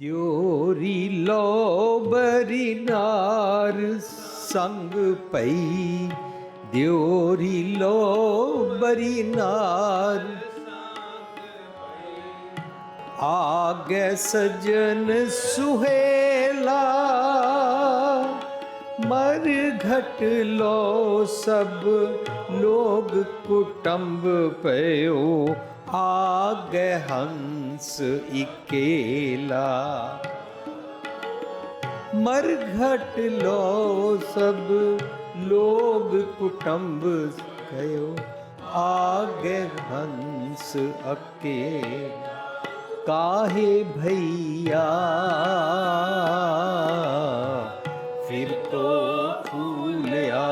ਦਿਓਰੀ ਲੋ ਬਰੀ ਨਾਰ ਸੰਗ ਪਈ। ਦਿਓਰੀ ਲੋ ਬਰੀ ਨਾਰ ਆਗੇ ਸਜਨ ਸੁਹੇਲਾ, ਮਰ ਘਟ ਲੋ ਸਭ ਲੋਗ ਕੁਟੰਬ ਪਇਓ। ਆਗੇ ਹੰਸ ਇਕੇਲਾ ਮਰ ਘਟ ਲੋ ਸਭ ਲੋਗ ਕੁਟੰਬ ਕਯੋ ਆਗੇ ਹੰਸ ਅਕੇ ਕਾਹੇ ਭਈਆ ਫਿਰ ਤੋ ਫੂਲਿਆ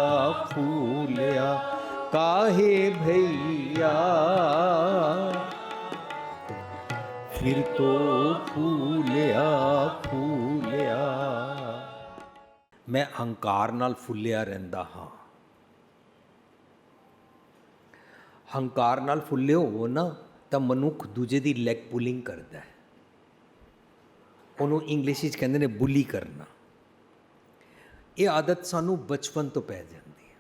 ਫੂਲਿਆ ਕਾਹੇ ਤੋ ਫੂਲਿਆ ਫੂਲਿਆ। ਮੈਂ ਹੰਕਾਰ ਨਾਲ ਫੁੱਲਿਆ ਰਹਿੰਦਾ ਹਾਂ। ਹੰਕਾਰ ਨਾਲ ਫੁੱਲੇ ਹੋਵੋ ਨਾ, ਤਾਂ ਮਨੁੱਖ ਦੂਜੇ ਦੀ ਲੈਗ ਪੁਲਿੰਗ ਕਰਦਾ ਹੈ। ਉਹਨੂੰ ਇੰਗਲਿਸ਼ ਵਿੱਚ ਕਹਿੰਦੇ ਨੇ ਬੁਲੀ ਕਰਨਾ। ਇਹ ਆਦਤ ਸਾਨੂੰ ਬਚਪਨ ਤੋਂ ਪੈ ਜਾਂਦੀ ਹੈ।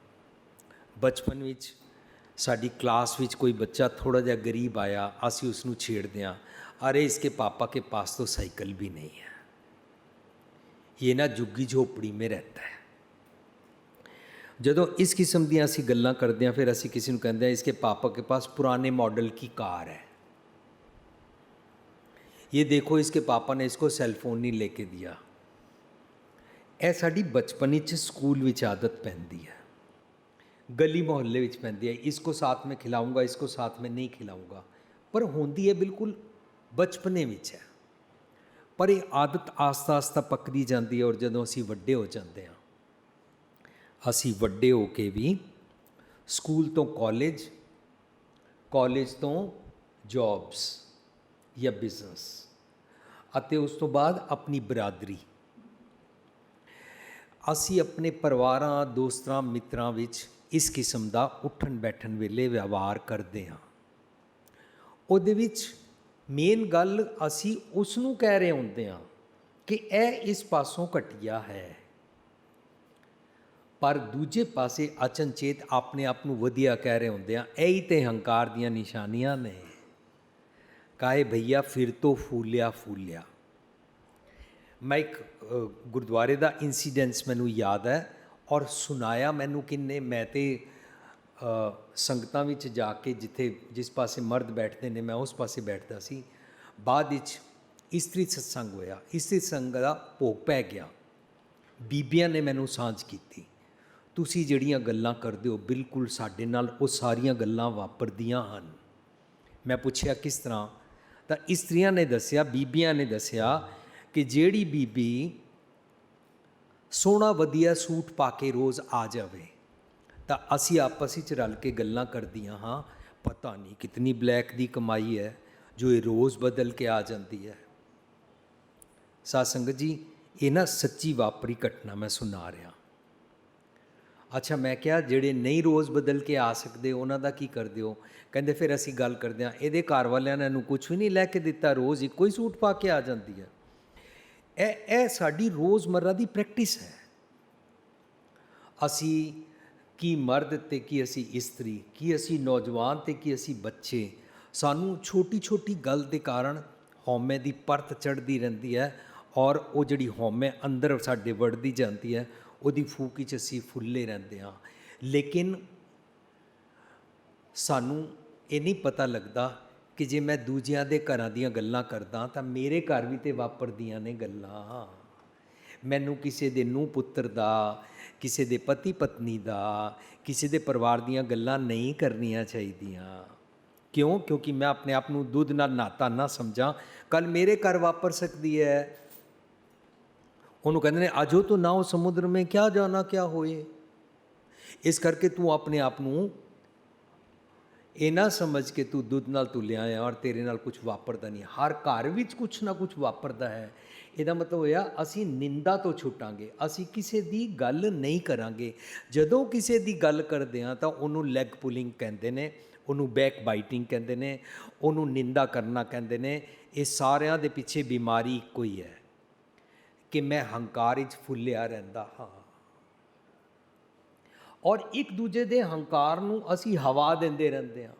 ਬਚਪਨ ਵਿੱਚ ਸਾਡੀ ਕਲਾਸ ਵਿੱਚ ਕੋਈ ਬੱਚਾ ਥੋੜਾ ਜਿਹਾ ਗਰੀਬ ਆਇਆ ਅਸੀਂ ਉਸ ਨੂੰ ਛੇੜਦੇ ਹਾਂ ਅਰੇ ਇਸਕੇ ਪਾਪਾ ਕੇ ਪਾਸ तो ਸਾਈਕਲ ਵੀ ਨਹੀਂ ਹੈ ਇਹ ਨਾ ਜੁੱਗੀ ਝੋਪੜੀ ਮੇ ਰਹਿਤਾ ਹੈ ਜਦੋਂ ਇਸ ਕਿਸਮ ਦੀਆਂ ਅਸੀਂ ਗੱਲਾਂ ਕਰਦੇ ਹਾਂ ਫਿਰ ਅਸੀਂ ਕਿਸੇ ਨੂੰ ਕਹਿੰਦੇ ਹਾਂ ਇਸਕੇ ਪਾਪਾ ਕੇ ਪਾਸ ਪੁਰਾਣੇ ਮਾਡਲ ਕੀ ਕਾਰ ਹੈ ये देखो इसके पापा ने इसको सेल फोन नहीं लेके दिया ਇਹ ਸਾਡੀ ਬਚਪਨ ਵਿੱਚ ਸਕੂਲ ਵਿੱਚ ਆਦਤ ਪੈਂਦੀ ਹੈ ਗਲੀ ਮੁਹੱਲੇ ਵਿੱਚ ਪੈਂਦੀ ਹੈ, ਇਸਕੋ ਸਾਥ ਮੈਂ ਖਿਲਾਉਂਗਾ ਇਸਕੋ ਸਾਥ ਮੈਂ ਨਹੀਂ ਖਿਲਾਉਂਗਾ ਪਰ ਹੁੰਦੀ ਹੈ ਬਿਲਕੁਲ ਬਚਪਨੇ ਵਿੱਚ ਹੈ। ਪਰ ਇਹ ਆਦਤ ਆਸਤਾ ਆਸਤਾ ਪੱਕਦੀ ਜਾਂਦੀ ਹੈ ਔਰ ਜਦੋਂ ਅਸੀਂ ਵੱਡੇ ਹੋ ਜਾਂਦੇ ਹਾਂ, ਅਸੀਂ ਵੱਡੇ ਹੋ ਕੇ ਵੀ ਸਕੂਲ ਤੋਂ ਕਾਲਜ ਕਾਲਜ ਤੋਂ ਜੌਬਸ ਜਾਂ ਬਿਜ਼ਨਸ ਅਤੇ ਉਸ ਤੋਂ ਬਾਅਦ ਆਪਣੀ ਬਰਾਦਰੀ। ਅਸੀਂ ਆਪਣੇ ਪਰਿਵਾਰਾਂ, ਦੋਸਤਾਂ, ਮਿੱਤਰਾਂ ਵਿੱਚ ਇਸ ਕਿਸਮ ਦਾ ਉੱਠਣ ਬੈਠਣ ਵੇਲੇ ਵਿਵਹਾਰ ਕਰਦੇ ਹਾਂ। ਉਹਦੇ ਵਿੱਚ ਮੇਨ ਗੱਲ ਅਸੀਂ ਉਸ ਨੂੰ ਕਹਿ ਰਹੇ ਹੁੰਦੇ ਹਾਂ ਕਿ ਇਹ ਇਸ ਪਾਸੋਂ ਘਟਿਆ ਹੈ। ਪਰ ਦੂਜੇ ਪਾਸੇ ਅਚਨਚੇਤ ਆਪਣੇ ਆਪ ਨੂੰ ਵਧੀਆ ਕਹਿ ਰਹੇ ਹੁੰਦੇ ਆ ਇਹ ਹੀ ਤੇ ਹੰਕਾਰ ਦੀਆਂ ਨਿਸ਼ਾਨੀਆਂ ਨੇ। ਕਾਏ ਭਈਆ ਫਿਰ ਤੋਂ ਫੂਲਿਆ ਫੂਲਿਆ। ਮੈਂ ਇੱਕ ਗੁਰਦੁਆਰੇ ਦਾ ਇਨਸੀਡੈਂਸ ਮੈਨੂੰ ਯਾਦ ਹੈ। ਔਰ ਸੁਣਾਇਆ ਮੈਨੂੰ ਕਿੰਨੇ, ਮੈਂ ਤੇ ਸੰਗਤਾਂ ਵਿੱਚ ਜਾ ਕੇ ਜਿੱਥੇ, ਜਿਸ ਪਾਸੇ ਮਰਦ ਬੈਠਦੇ ਨੇ, ਮੈਂ ਉਸ ਪਾਸੇ ਬੈਠਦਾ ਸੀ। ਬਾਅਦ ਵਿੱਚ ਇਸਤਰੀ ਸਤਸੰਗ ਹੋਇਆ। ਇਸਤਰੀ ਸੰਗ ਦਾ ਭੋਗ ਪੈ ਗਿਆ। ਬੀਬੀਆਂ ਨੇ ਮੈਨੂੰ ਸਾਂਝ ਕੀਤੀ। ਤੁਸੀਂ ਜਿਹੜੀਆਂ ਗੱਲਾਂ ਕਰਦੇ ਹੋ, ਬਿਲਕੁਲ ਸਾਡੇ ਨਾਲ ਉਹ ਸਾਰੀਆਂ ਗੱਲਾਂ ਵਾਪਰਦੀਆਂ ਹਨ। ਮੈਂ ਪੁੱਛਿਆ, ਕਿਸ ਤਰ੍ਹਾਂ? ਤਾਂ ਇਸਤਰੀਆਂ ਨੇ ਦੱਸਿਆ, ਬੀਬੀਆਂ ਨੇ ਦੱਸਿਆ ਕਿ ਜਿਹੜੀ ਬੀਬੀ ਸੋਹਣਾ ਵਧੀਆ ਸੂਟ ਪਾ ਕੇ ਰੋਜ਼ ਆ ਜਾਵੇ। ਤਾਂ ਅਸੀਂ ਆਪਸ ਵਿੱਚ ਰਲ ਕੇ ਗੱਲਾਂ ਕਰਦੀਆਂ ਹਾਂ, ਪਤਾ ਨਹੀਂ ਕਿਤਨੀ ਬਲੈਕ ਦੀ ਕਮਾਈ ਹੈ, ਜੋ ਇਹ ਰੋਜ਼ ਬਦਲ ਕੇ ਆ ਜਾਂਦੀ ਹੈ। ਸਾਧ ਸੰਗਤ ਜੀ, ਇਹ ਨਾ ਸੱਚੀ ਵਾਪਰੀ ਘਟਨਾ ਮੈਂ ਸੁਣਾ ਰਿਹਾ। ਅੱਛਾ, ਮੈਂ ਕਿਹਾ ਜਿਹੜੇ ਨਹੀਂ ਰੋਜ਼ ਬਦਲ ਕੇ ਆ ਸਕਦੇ, ਉਹਨਾਂ ਦਾ ਕੀ ਕਰਦੇ ਹੋ? ਕਹਿੰਦੇ ਫਿਰ ਅਸੀਂ ਗੱਲ ਕਰਦੇ ਹਾਂ, ਇਹਦੇ ਘਰ ਵਾਲਿਆਂ ਨੇ ਇਹਨੂੰ ਕੁਝ ਵੀ ਨਹੀਂ ਲੈ ਕੇ ਦਿੱਤਾ, ਰੋਜ਼ ਇੱਕੋ ਹੀ ਸੂਟ ਪਾ ਕੇ ਆ ਜਾਂਦੀ ਹੈ। ਇਹ ਇਹ ਸਾਡੀ ਰੋਜ਼ਮਰਰਾ ਦੀ ਪ੍ਰੈਕਟਿਸ ਹੈ। ਅਸੀਂ ਕੀ ਮਰਦ ਤੇ ਕੀ ਅਸੀਂ ਇਸਤਰੀ, ਕੀ ਅਸੀਂ ਨੌਜਵਾਨ ਤੇ ਕੀ ਅਸੀਂ ਬੱਚੇ, ਸਾਨੂੰ ਛੋਟੀ ਛੋਟੀ ਗੱਲ ਦੇ ਕਾਰਨ ਹਉਮੈ ਦੀ ਪਰਤ ਚੜ੍ਹਦੀ ਰਹਿੰਦੀ ਹੈ ਔਰ ਉਹ ਜਿਹੜੀ ਹਉਮੈ ਅੰਦਰ ਸਾਡੇ ਵੜਦੀ ਜਾਂਦੀ ਹੈ, ਉਹਦੀ ਫੂਕ 'ਚ ਅਸੀਂ ਫੁੱਲੇ ਰਹਿੰਦੇ ਹਾਂ। ਲੇਕਿਨ ਸਾਨੂੰ ਇਹ ਨਹੀਂ ਪਤਾ ਲੱਗਦਾ ਕਿ ਜੇ ਮੈਂ ਦੂਜਿਆਂ ਦੇ ਘਰਾਂ ਦੀਆਂ ਗੱਲਾਂ ਕਰਦਾ ਤਾਂ ਮੇਰੇ ਘਰ ਵੀ ਤੇ ਵਾਪਰਦੀਆਂ ਨੇ ਗੱਲਾਂ। ਮੈਨੂੰ ਕਿਸੇ ਦੇ ਨੂੰ ਪੁੱਤਰ ਦਾ, ਕਿਸੇ ਦੇ ਪਤੀ ਪਤਨੀ ਦਾ, ਕਿਸੇ ਦੇ ਪਰਿਵਾਰ ਦੀਆਂ ਗੱਲਾਂ ਨਹੀਂ ਕਰਨੀਆਂ ਚਾਹੀਦੀਆਂ। ਕਿਉਂ? ਕਿਉਂਕਿ ਮੈਂ ਆਪਣੇ ਆਪ ਨੂੰ ਦੁੱਧ ਨਾਲ ਨਾਤਾ ਨਾ ਸਮਝਾਂ। ਕੱਲ ਮੇਰੇ ਘਰ ਵਾਪਰ ਸਕਦੀ ਹੈ। ਉਹਨੂੰ ਕਹਿੰਦੇ ਨੇ ਅਜੋ ਤੋਂ ਨਾਉ ਸਮੁੰਦਰ ਮੇ, ਕਿਆ ਜਾਣਾ ਕਿਆ ਹੋਏ? ਇਸ ਕਰਕੇ ਤੂੰ ਆਪਣੇ ਆਪ ਨੂੰ ਇਹ ਨਾ ਸਮਝ ਕੇ ਤੂੰ ਦੁੱਧ ਨਾਲ ਤੂੰ ਲਿਆ ਔਰ ਤੇਰੇ ਨਾਲ ਕੁਝ ਵਾਪਰਦਾ ਨਹੀਂ। ਹਰ ਘਰ ਵਿੱਚ ਕੁਝ ਨਾ ਕੁਝ ਵਾਪਰਦਾ ਹੈ। ਇਹਦਾ ਮਤਲਬ ਹੋਇਆ ਅਸੀਂ ਨਿੰਦਾ ਤੋਂ ਛੁੱਟਾਂਗੇ। ਅਸੀਂ ਕਿਸੇ ਦੀ ਗੱਲ ਨਹੀਂ ਕਰਾਂਗੇ। ਜਦੋਂ ਕਿਸੇ ਦੀ ਗੱਲ ਕਰਦੇ ਹਾਂ ਤਾਂ ਉਹਨੂੰ ਲੈਗ ਪੁਲਿੰਗ ਕਹਿੰਦੇ ਨੇ, ਉਹਨੂੰ ਬੈਕ ਬਾਈਟਿੰਗ ਕਹਿੰਦੇ ਨੇ, ਉਹਨੂੰ ਨਿੰਦਾ ਕਰਨਾ ਕਹਿੰਦੇ ਨੇ। ਇਹ ਸਾਰਿਆਂ ਦੇ ਪਿੱਛੇ ਬਿਮਾਰੀ ਇੱਕੋ ਹੀ ਹੈ ਕਿ ਮੈਂ ਹੰਕਾਰ ਵਿੱਚ ਫੁੱਲਿਆ ਰਹਿੰਦਾ ਹਾਂ। ਔਰ ਇੱਕ ਦੂਜੇ ਦੇ ਹੰਕਾਰ ਨੂੰ ਅਸੀਂ ਹਵਾ ਦਿੰਦੇ ਰਹਿੰਦੇ ਹਾਂ।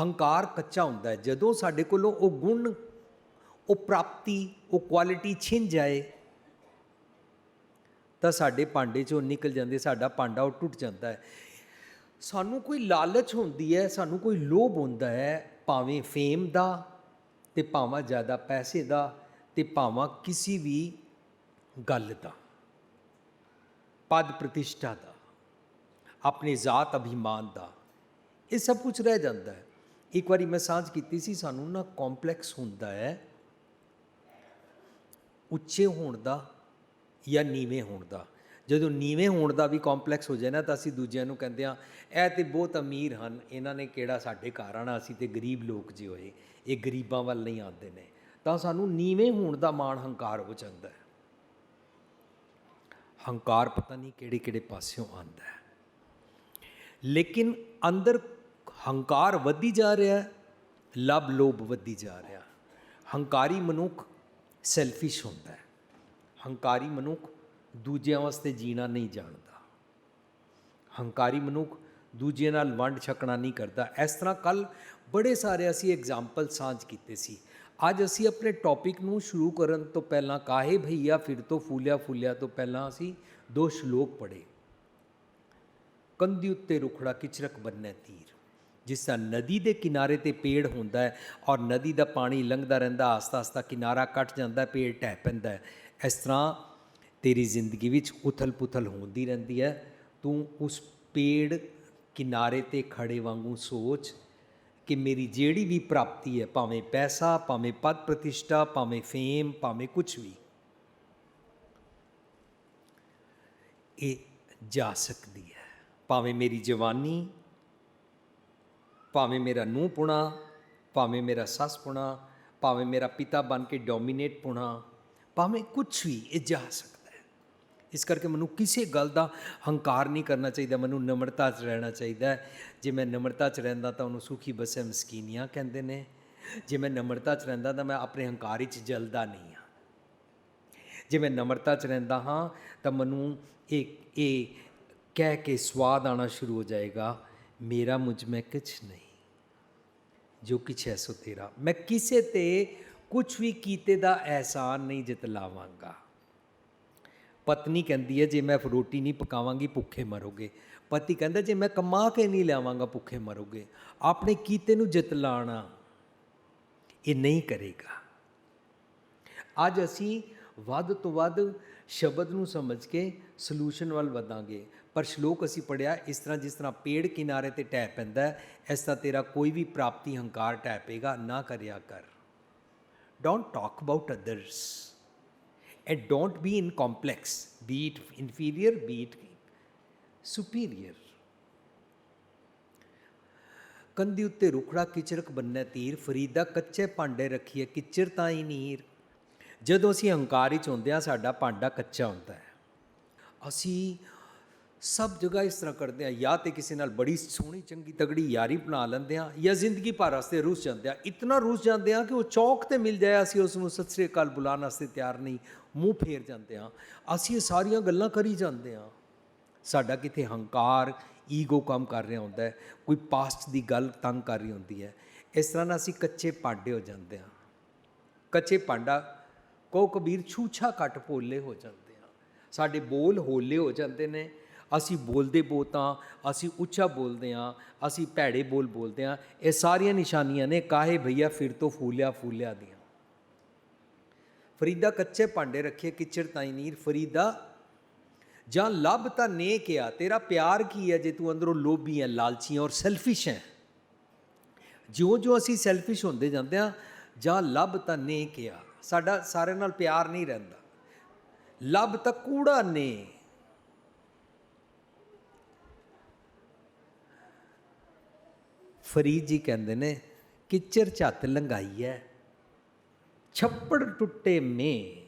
ਹੰਕਾਰ ਕੱਚਾ ਹੁੰਦਾ ਹੈ। ਜਦੋਂ ਸਾਡੇ ਕੋਲੋਂ ਉਹ ਗੁਣ, ਉਹ ਪ੍ਰਾਪਤੀ, ਉਹ ਕੁਆਲਿਟੀ ਛਿੰਝ ਜਾਏ, ਤਾਂ ਸਾਡੇ ਭਾਂਡੇ ਚੋਂ ਨਿਕਲ ਜਾਂਦੇ, ਸਾਡਾ ਭਾਂਡਾ ਉਹ ਟੁੱਟ ਜਾਂਦਾ ਹੈ। ਸਾਨੂੰ ਕੋਈ ਲਾਲਚ ਹੁੰਦੀ ਹੈ, ਸਾਨੂੰ ਕੋਈ ਲੋਭ ਹੁੰਦਾ ਹੈ, ਭਾਵੇਂ ਫੇਮ ਦਾ ਤੇ ਭਾਵੇਂ ਜ਼ਿਆਦਾ ਪੈਸੇ ਦਾ ਤੇ ਭਾਵੇਂ ਕਿਸੇ ਵੀ ਗੱਲ ਦਾ। ਪਦ ਪ੍ਰਤਿਸ਼ਠਾ ਦਾ, ਆਪਣੇ ਜ਼ਾਤ ਅਭਿਮਾਨ ਦਾ, ਇਹ ਸਭ ਕੁਝ ਰਹਿ ਜਾਂਦਾ ਹੈ। ਇੱਕ ਵਾਰੀ ਮੈਂ ਸਾਂਝ ਕੀਤੀ ਸੀ, ਸਾਨੂੰ ਨਾ ਕੰਪਲੈਕਸ ਹੁੰਦਾ ਹੈ। ਉੱਚੇ ਹੋਣ ਦਾ ਜਾਂ ਨੀਵੇਂ ਹੋਣ ਦਾ। ਜਦੋਂ ਨੀਵੇਂ ਹੋਣ ਦਾ ਵੀ ਕੰਪਲੈਕਸ ਹੋ ਜਾਏ ਨਾ, ਤਾਂ ਅਸੀਂ ਦੂਜਿਆਂ ਨੂੰ ਕਹਿੰਦੇ ਆ ਇਹ ਤੇ ਬਹੁਤ ਅਮੀਰ ਹਨ, ਇਹਨਾਂ ਨੇ ਕਿਹੜਾ ਸਾਡੇ ਘਰ ਆਣਾ ਅਸੀਂ ਤੇ ਗਰੀਬ ਲੋਕ ਜੇ ਹੋਏ। ਇਹ ਗਰੀਬਾਂ ਵੱਲ ਨਹੀਂ ਆਉਂਦੇ ਨੇ। ਤਾਂ ਸਾਨੂੰ ਨੀਵੇਂ ਹੋਣ ਦਾ ਮਾਣ ਹੰਕਾਰ ਹੋ ਜਾਂਦਾ ਹੈ। ਹੰਕਾਰ ਪਤਾ ਨਹੀਂ ਕਿਹੜੇ ਕਿਹੜੇ ਪਾਸਿਓਂ ਆਉਂਦਾ ਹੈ। ਲੇਕਿਨ ਅੰਦਰ ਹੰਕਾਰ ਵੱਧੀ ਜਾ ਰਿਹਾ ਹੈ ਲਬ ਲੋਭ ਵੱਧੀ ਜਾ ਰਿਹਾ ਹੰਕਾਰੀ ਮਨੁੱਖ ਸੈਲਫਿਸ਼ ਹੁੰਦਾ ਹੈ। ਹੰਕਾਰੀ ਮਨੁੱਖ ਦੂਜਿਆਂ ਵਾਸਤੇ ਜੀਣਾ ਨਹੀਂ ਜਾਣਦਾ। ਹੰਕਾਰੀ ਮਨੁੱਖ ਦੂਜਿਆਂ ਨਾਲ ਵੰਡ ਛਕਣਾ ਨਹੀਂ ਕਰਦਾ। ਇਸ ਤਰ੍ਹਾਂ ਕੱਲ ਬੜੇ ਸਾਰੇ ਅਸੀਂ ਐਗਜ਼ਾਮਪਲ ਸਾਂਝ ਕੀਤੇ ਸੀ। ਅੱਜ ਅਸੀਂ ਆਪਣੇ ਟੌਪਿਕ ਨੂੰ ਸ਼ੁਰੂ ਕਰਨ ਤੋਂ ਪਹਿਲਾਂ ਕਾਹੇ ਭਈਆ ਫਿਰ ਤੋਂ ਫੂਲਿਆ ਫੁੱਲਿਆ ਤੋਂ ਪਹਿਲਾਂ ਅਸੀਂ ਦੋ ਸ਼ਲੋਕ ਪੜ੍ਹੇ। ਕੰਧੀ ਉੱਤੇ ਰੁਖੜਾ ਕਿਚਰਕ ਬੰਨੇ ਤੀਰ। ਜਿਸ ਤਰ੍ਹਾਂ ਨਦੀ ਦੇ ਕਿਨਾਰੇ ਤੇ ਪੇੜ ਹੁੰਦਾ ਹੈ ਔਰ ਨਦੀ ਦਾ ਪਾਣੀ ਲੰਘਦਾ ਰਹਿੰਦਾ ਆਸਤਾ ਆਸਤਾ ਕਿਨਾਰਾ ਕੱਟ ਜਾਂਦਾ, ਪੇੜ ਢਹਿ ਪੈਂਦਾ ਇਸ ਤਰ੍ਹਾਂ ਤੇਰੀ ਜ਼ਿੰਦਗੀ ਵਿੱਚ ਉਥਲ-ਪੁਥਲ ਹੁੰਦੀ ਰਹਿੰਦੀ ਹੈ। ਤੂੰ ਉਸ ਪੇੜ ਕਿਨਾਰੇ ਤੇ ਖੜੇ ਵਾਂਗੂ ਸੋਚ ਕਿ ਮੇਰੀ ਜਿਹੜੀ ਵੀ ਪ੍ਰਾਪਤੀ ਹੈ, ਭਾਵੇਂ ਪੈਸਾ, ਭਾਵੇਂ ਪਦ ਪ੍ਰਤਿਸ਼ਠਾ, ਭਾਵੇਂ ਫੇਮ ਭਾਵੇਂ ਕੁਝ ਵੀ, ਇਹ ਜਾ ਸਕਦੀ ਹੈ। ਭਾਵੇਂ ਮੇਰੀ ਜਵਾਨੀ, ਭਾਵੇਂ ਮੇਰਾ ਨੂੰਹ ਪੁਣਾ, ਭਾਵੇਂ ਮੇਰਾ ਸੱਸ ਪੁਣਾ, ਭਾਵੇਂ ਮੇਰਾ ਪਿਤਾ ਬਣ ਕੇ ਡੋਮੀਨੇਟ ਪੁਣਾ, ਭਾਵੇਂ ਕੁਝ ਵੀ ਇਹ ਜਾ ਸਕਦਾ ਇਸ ਕਰਕੇ ਮੈਨੂੰ ਕਿਸੇ ਗੱਲ ਦਾ ਹੰਕਾਰ ਨਹੀਂ ਕਰਨਾ ਚਾਹੀਦਾ, ਮੈਨੂੰ ਨਮਰਤਾ 'ਚ ਰਹਿਣਾ ਚਾਹੀਦਾ ਜੇ ਮੈਂ ਨਮਰਤਾ 'ਚ ਰਹਿੰਦਾ ਤਾਂ ਉਹਨੂੰ ਸੁਖੀ ਬਸੇ ਮਸਕੀਨੀਆਂ ਕਹਿੰਦੇ ਨੇ। ਜੇ ਮੈਂ ਨਮਰਤਾ 'ਚ ਰਹਿੰਦਾ ਤਾਂ ਮੈਂ ਆਪਣੇ ਹੰਕਾਰ 'ਚ ਜਲਦਾ ਨਹੀਂ ਹਾਂ। ਜੇ ਮੈਂ ਨਮਰਤਾ 'ਚ ਰਹਿੰਦਾ ਹਾਂ ਤਾਂ ਮੈਨੂੰ ਇਹ ਇਹ ਕਹਿ ਕੇ ਸਵਾਦ ਆਣਾ ਸ਼ੁਰੂ ਹੋ ਜਾਏਗਾ, ਮੇਰਾ ਮੁਝ ਮੈਂ ਕੁਛ ਨਹੀਂ, ਜੋ ਕਿ ਹੈ ਸੋ ਤੇਰਾ। ਮੈਂ ਕਿਸੇ ਤੇ ਕੁਝ ਵੀ ਕੀਤੇ ਦਾ ਅਹਿਸਾਨ ਨਹੀਂ ਜਤਲਾਵਾਂਗਾ ਪਤਨੀ ਕਹਿੰਦੀ ਹੈ, ਜੇ ਮੈਂ ਰੋਟੀ ਨਹੀਂ ਪਕਾਵਾਂਗੀ, ਭੁੱਖੇ ਮਰੋਗੇ। ਪਤੀ ਕਹਿੰਦਾ, ਜੇ ਮੈਂ ਕਮਾ ਕੇ ਨਹੀਂ ਲਿਆਵਾਂਗਾ, ਭੁੱਖੇ ਮਰੋਗੇ। ਆਪਣੇ ਕੀਤੇ ਨੂੰ ਜਤਲਾਣਾ ਇਹ ਨਹੀਂ ਕਰੇਗਾ। ਅੱਜ ਅਸੀਂ ਵੱਧ ਤੋਂ ਵੱਧ ਸ਼ਬਦ ਨੂੰ ਸਮਝ ਕੇ ਸੋਲੂਸ਼ਨ ਵੱਲ ਵਧਾਂਗੇ। ਪਰ ਸ਼ਲੋਕ ਅਸੀਂ ਪੜਿਆ ਇਸ ਤਰ੍ਹਾਂ ਜਿਸ ਤਰ੍ਹਾਂ ਪੇੜ ਕਿਨਾਰੇ ਤੇ ਟਹਿ ਪੈਂਦਾ ਇਸ ਤਰ੍ਹਾਂ ਤੇਰਾ ਕੋਈ ਵੀ ਪ੍ਰਾਪਤੀ ਹੰਕਾਰ ਟਹਿ ਪਏਗਾ, ਨਾ ਕਰਿਆ ਕਰ। Don't talk about others and don't be in complex be it inferior be it superior ਕੰਦੀ ਉੱਤੇ ਰੁਖੜਾ ਕਿਚਰਕ ਬੰਨੇ ਤੀਰ, ਫਰੀਦਾ ਕੱਚੇ ਭਾਂਡੇ ਰੱਖੀਏ ਕਿਚਰ ਤਾਂ ਹੀ ਨੀਰ। ਜਦੋਂ ਅਸੀਂ ਹੰਕਾਰ ਵਿੱਚ ਹੁੰਦੇ ਆ ਸਾਡਾ ਭਾਂਡਾ ਕੱਚਾ ਹੁੰਦਾ ਹੈ। ਅਸੀਂ ਸਭ ਜਗ੍ਹਾ ਇਸ ਤਰ੍ਹਾਂ ਕਰਦੇ ਆ, ਜਾਂ ਤੇ ਕਿਸੇ ਨਾਲ ਬੜੀ ਸੋਹਣੀ, ਚੰਗੀ ਤਗੜੀ ਯਾਰੀ ਬਣਾ ਲੈਂਦੇ ਆ, ਜਾਂ ਜ਼ਿੰਦਗੀ ਭਰ ਵਾਸਤੇ ਰੁੱਸ ਜਾਂਦੇ ਆ। ਇਤਨਾ ਰੁੱਸ ਜਾਂਦੇ ਆ ਕਿ ਉਹ ਚੌਕ ਤੇ ਮਿਲ ਜਾਏ ਅਸੀਂ ਉਸ ਨੂੰ ਸਤਿ ਸ੍ਰੀ ਅਕਾਲ ਬੁਲਾਉਣ ਵਾਸਤੇ ਤਿਆਰ ਨਹੀਂ, ਮੂੰਹ ਫੇਰ ਜਾਂਦੇ ਆ। ਅਸੀਂ ਇਹ ਸਾਰੀਆਂ ਗੱਲਾਂ ਕਰੀ ਜਾਂਦੇ ਆ। ਸਾਡਾ ਕਿਤੇ ਹੰਕਾਰ, ਈਗੋ ਕੰਮ ਕਰ ਰਿਹਾ ਹੁੰਦਾ ਹੈ, ਕੋਈ ਪਾਸਟ ਦੀ ਗੱਲ ਤੰਗ ਕਰ ਰਹੀ ਹੁੰਦੀ ਹੈ। ਇਸ ਤਰ੍ਹਾਂ ਨਾਲ ਅਸੀਂ ਕੱਚੇ ਭਾਂਡੇ ਹੋ ਜਾਂਦੇ ਆ। ਕੱਚੇ ਭਾਂਡਾ ਕੋ ਕਬੀਰ, ਛੂਛਾ ਕੱਟ ਪੋਲੇ ਹੋ ਜਾਂਦੇ ਆ। ਸਾਡੇ ਬੋਲ ਹੋਲੇ ਹੋ ਜਾਂਦੇ ਨੇ ਅਸੀਂ ਬੋਲਦੇ ਬੋਤਾਂ ਅਸੀਂ ਉੱਚਾ ਬੋਲਦੇ ਆ ਅਸੀਂ ਭੈੜੇ ਬੋਲ ਬੋਲਦੇ ਆ ਇਹ ਸਾਰੀਆਂ ਨਿਸ਼ਾਨੀਆਂ ਨੇ ਕਾਹੇ ਭਈਆ ਫਿਰ ਤੋਂ ਫੂਲਿਆ ਫੂਲਿਆ ਦੀਆਂ। ਫਰੀਦਾ ਕੱਚੇ ਭਾਂਡੇ ਰੱਖੇ ਕਿਚਰ ਤਾਈ ਨੀਰ। ਫਰੀਦਾ, ਜਾਂ ਲੱਭ ਤਾਂ ਨੇ ਕਿਆ ਤੇਰਾ ਪਿਆਰ ਕੀ ਹੈ ਜੇ ਤੂੰ ਅੰਦਰੋਂ ਲੋਭੀ ਹੈ ਲਾਲਚੀ ਹੈ ਔਰ ਸੈਲਫਿਸ਼ ਹੈ ਜਿਉਂ ਜਿਉਂ ਅਸੀਂ ਸੈਲਫਿਸ਼ ਹੁੰਦੇ ਜਾਂਦੇ ਆ ਜਾਂ ਲੱਭ ਤਾਂ ਨੇ ਕਿਆ ਸਾਡਾ ਸਾਰਿਆਂ ਨਾਲ ਪਿਆਰ ਨਹੀਂ ਰਹਿੰਦਾ। ਲੱਭ ਤਾਂ ਕੂੜਾ ਨੇ ਫਰੀਦ ਜੀ ਕਹਿੰਦੇ ਨੇ ਕਿਚਰ ਝੱਤ ਲੰਗਾਈ ਹੈ ਛੱਪੜ ਟੁੱਟੇ ਮੇ